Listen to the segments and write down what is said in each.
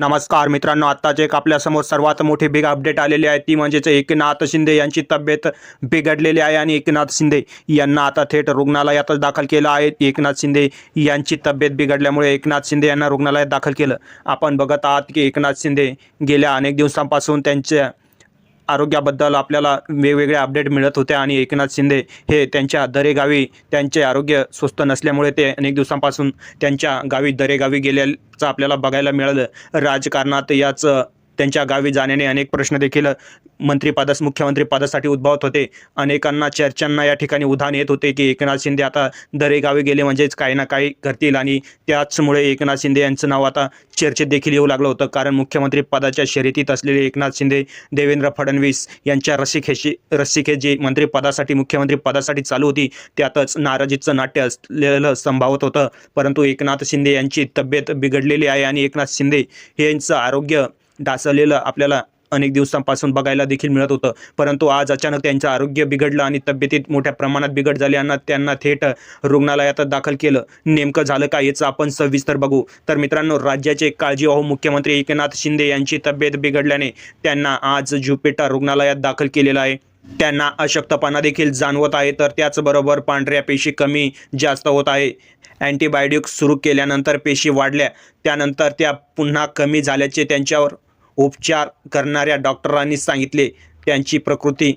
नमस्कार मित्रांनो आत्ताच एक आपल्यासमोर सर्वात मोठी बिग अपडेट आलेली आहे. ती म्हणजेच एकनाथ शिंदे यांची तब्येत बिघडलेली आहे आणि एकनाथ शिंदे यांना आता थेट रुग्णालयातच दाखल केलं आहे. एकनाथ शिंदे यांची तब्येत बिघडल्यामुळे एकनाथ शिंदे यांना रुग्णालयात दाखल केलं. आपण बघत आहात की एकनाथ शिंदे गेल्या अनेक दिवसांपासून त्यांच्या आरोग्याबद्दल आपल्याला वेगवेगळे अपडेट मिळत होते आणि एकनाथ शिंदे हे त्यांच्या दरेगावी त्यांचे आरोग्य स्वस्त नसल्यामुळे ते अनेक दिवसांपासून त्यांच्या गावी दरेगावी गेल्याचं आपल्याला बघायला मिळालं. राजकारणात याच त्यांच्या गावी जाण्याने अनेक प्रश्न देखील मंत्रिपदास मुख्यमंत्रीपदासाठी उद्भवत होते. अनेकांना चर्चांना या ठिकाणी उधाण येत होते की एकनाथ शिंदे आता दरेगावी गेले म्हणजेच काही ना काही करतील. आणि त्याचमुळे एकनाथ शिंदे यांचं नाव आता चर्चेत देखील येऊ लागलं होतं. कारण मुख्यमंत्री पदाच्या शर्यतीत असलेले एकनाथ शिंदे देवेंद्र फडणवीस यांच्या रसिकेशी रसिके जे मंत्रिपदासाठी मुख्यमंत्री पदासाठी चालू होती त्यातच नाराजीचं नाट्य असलेलं संभावत होतं. परंतु एकनाथ शिंदे यांची तब्येत बिघडलेली आहे आणि एकनाथ शिंदे हे यांचं आरोग्य ढासळलेलं आपल्याला अनेक दिवसांपासून बघायला देखील मिळत होतं. परंतु आज अचानक त्यांचं आरोग्य बिघडलं आणि तब्येतीत मोठ्या प्रमाणात बिघड झाली आणि त्यांना थेट रुग्णालयात दाखल केलं. नेमकं झालं काय याचं आपण सविस्तर बघू. तर मित्रांनो राज्याचे काळजीवाहू मुख्यमंत्री एकनाथ शिंदे यांची तब्येत बिघडल्याने त्यांना आज जुपेटा रुग्णालयात दाखल केलेलं आहे. त्यांना अशक्तपणा देखील जाणवत आहे. तर त्याचबरोबर पांढऱ्या पेशी कमी जास्त होत आहे. अँटीबायोटिक सुरू केल्यानंतर पेशी वाढल्या. त्यानंतर त्या पुन्हा कमी झाल्याचे त्यांच्यावर उपचार करणाऱ्या डॉक्टरांनी सांगितले. त्यांची प्रकृती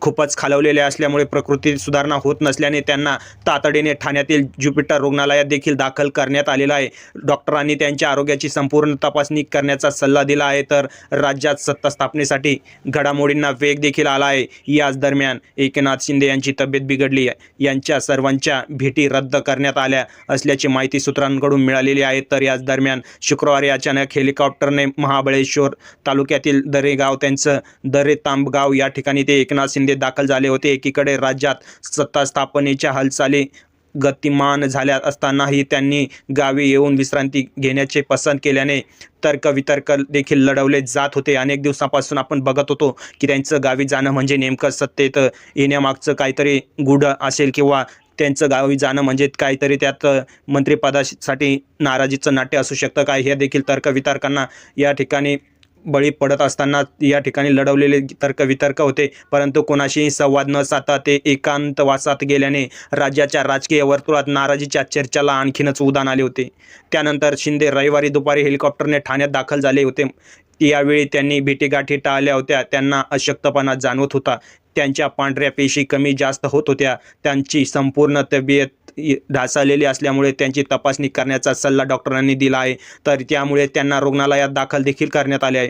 खूपच खालवलेली असल्यामुळे प्रकृती सुधारणा होत नसल्याने त्यांना तातडीने ठाण्यातील ज्युपिटर रुग्णालयात देखील दाखल करण्यात आलेलं आहे. डॉक्टरांनी त्यांच्या आरोग्याची संपूर्ण तपासणी करण्याचा सल्ला दिला आहे. तर राज्यात सत्ता स्थापनेसाठी घडामोडींना वेग देखील आला आहे. याच दरम्यान एकनाथ शिंदे यांची तब्येत बिघडली. आहे यांच्या सर्वांच्या भेटी रद्द करण्यात आल्या असल्याची माहिती सूत्रांकडून मिळालेली आहे. तर याच दरम्यान शुक्रवारी अचानक हेलिकॉप्टरने महाबळेश्वर तालुक्यातील दरेगाव त्यांचं दरे तांबगाव या ठिकाणी ते एकनाथ शिंदे दाखल झाले होते. एकीकडे राज्यात सत्ता स्थापनेच्या हालचाली गतिमान झाल्या असतानाही त्यांनी गावी येऊन विश्रांती घेण्याचे पसंत केल्याने तर्कवितर्क देखील लढवले जात होते. अनेक दिवसापासून आपण बघत होतो की त्यांचं गावी जाणं म्हणजे नेमकं सत्तेत येण्यामागचं काहीतरी गुढ असेल किंवा त्यांचं गावी जाणं म्हणजे काहीतरी त्यात मंत्रिपदासाठी नाराजीचं नाट्य असू शकतं. काय हे देखील तर्कवितर्कांना या ठिकाणी बळी पडत असताना या ठिकाणी लढवलेले तर्कवितर्क होते. परंतु कोणाशीही संवाद न साधता ते एकांतवासात गेल्याने राज्याच्या राजकीय वर्तुळात नाराजीच्या चर्चेला आणखीनच उदान आले होते. त्यानंतर शिंदे रविवारी दुपारी हेलिकॉप्टरने ठाण्यात दाखल झाले होते. यावेळी त्यांनी भेटीगाठी टाळल्या होत्या. त्यांना अशक्तपणा जाणवत होता. त्यांच्या पांढऱ्या पेशी कमी जास्त होत होत्या. त्यांची संपूर्ण तब्येत ढासळलेली असल्यामुळे त्यांची तपासणी करण्याचा सल्ला डॉक्टरांनी दिला आहे. तर त्यामुळे त्यांना रुग्णालयात दाखल देखील करण्यात आले आहे.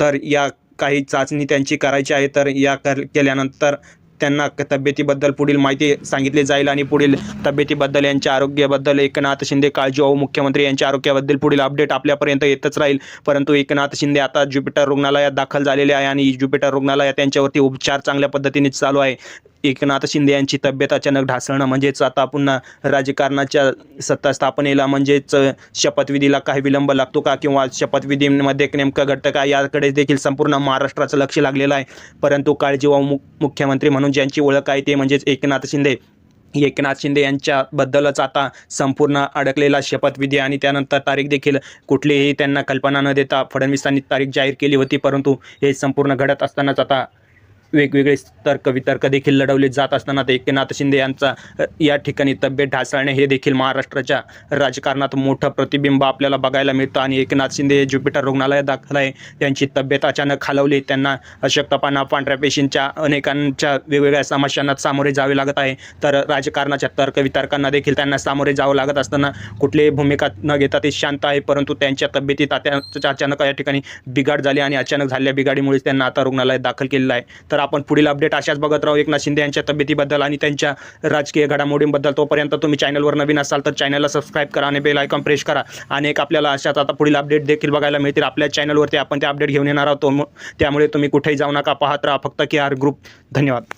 तर या काही चाचणी त्यांची करायची आहे. तर या कर केल्यानंतर त्यांना तब्येतीबद्दल पुढील माहिती सांगितली जाईल आणि पुढील तब्येतीबद्दल यांच्या आरोग्याबद्दल एकनाथ शिंदे काळजीवाहू मुख्यमंत्री यांच्या आरोग्याबद्दल पुढील अपडेट आपल्यापर्यंत येतच राहील. परंतु एकनाथ शिंदे आता ज्युपिटर रुग्णालयात दाखल झालेले आहे आणि ज्युपिटर रुग्णालयात त्यांच्यावरती उपचार चांगल्या पद्धतीने चालू आहे. एकनाथ शिंदे यांची तब्येत अचानक ढासळणं म्हणजेच आता पुन्हा राजकारणाच्या सत्ता स्थापनेला म्हणजेच शपथविधीला काही विलंब लागतो का? किंवा शपथविधीमध्ये नेमकं घडतं का याकडे देखील संपूर्ण महाराष्ट्राचं लक्ष लागलेलं आहे. परंतु काळजी मु मुख्यमंत्री म्हणून ज्यांची ओळख आहे ते म्हणजेच एकनाथ शिंदे. एकनाथ शिंदे यांच्याबद्दलच आता संपूर्ण अडकलेला शपथविधी आणि त्यानंतर तारीख देखील कुठलीही त्यांना कल्पना न देता फडणवीसांनी तारीख जाहीर केली होती परंतु हे संपूर्ण घडत असतानाच आता वेगवेगळे तर्क वितर्क देखील लढवले जात असताना ते एकनाथ शिंदे यांचा या ठिकाणी तब्येत ढासळणे हे देखील महाराष्ट्राच्या राजकारणात मोठं प्रतिबिंब आपल्याला बघायला मिळतं. आणि एकनाथ शिंदे हे ज्युपिटर रुग्णालयात दाखल आहे. त्यांची तब्येत अचानक खालवली. त्यांना अशक्तपणा पांढऱ्या पेशींच्या अनेकांच्या वेगवेगळ्या समस्यांना सामोरे जावे लागत आहे. तर राजकारणाच्या तर्क वितर्कांना देखील त्यांना सामोरे जावं लागत असताना कुठलीही भूमिका न घेता ते शांत आहे. परंतु त्यांच्या तब्येतीत आता अचानक या ठिकाणी बिघाड झाली आणि अचानक झालेल्या बिघाडीमुळेच त्यांना आता रुग्णालयात दाखल केलेलं आहे. तर आपण पुढील अपडेट अशाच बघत राहू. एकनाथ शिंदे यांच्या तब्येतीबद्दल आणि त्यांच्या राजकीय घडामोडींबद्दल. तोपर्यंत तुम्ही चॅनलवर नवीन असाल तर चॅनलला सबस्क्राईब करा आणि बेल आयकॉन प्रेस करा. आणि एक आपल्याला अशाच आता पुढील अपडेट देखील बघायला मिळतील. आपल्या चॅनलवरती आपण ते अपडेट घेऊन येणार आहोत. त्यामुळे तुम्ही कुठेही जाऊ नका. पाहत राहा. फक्त के आर ग्रुप धन्यवाद.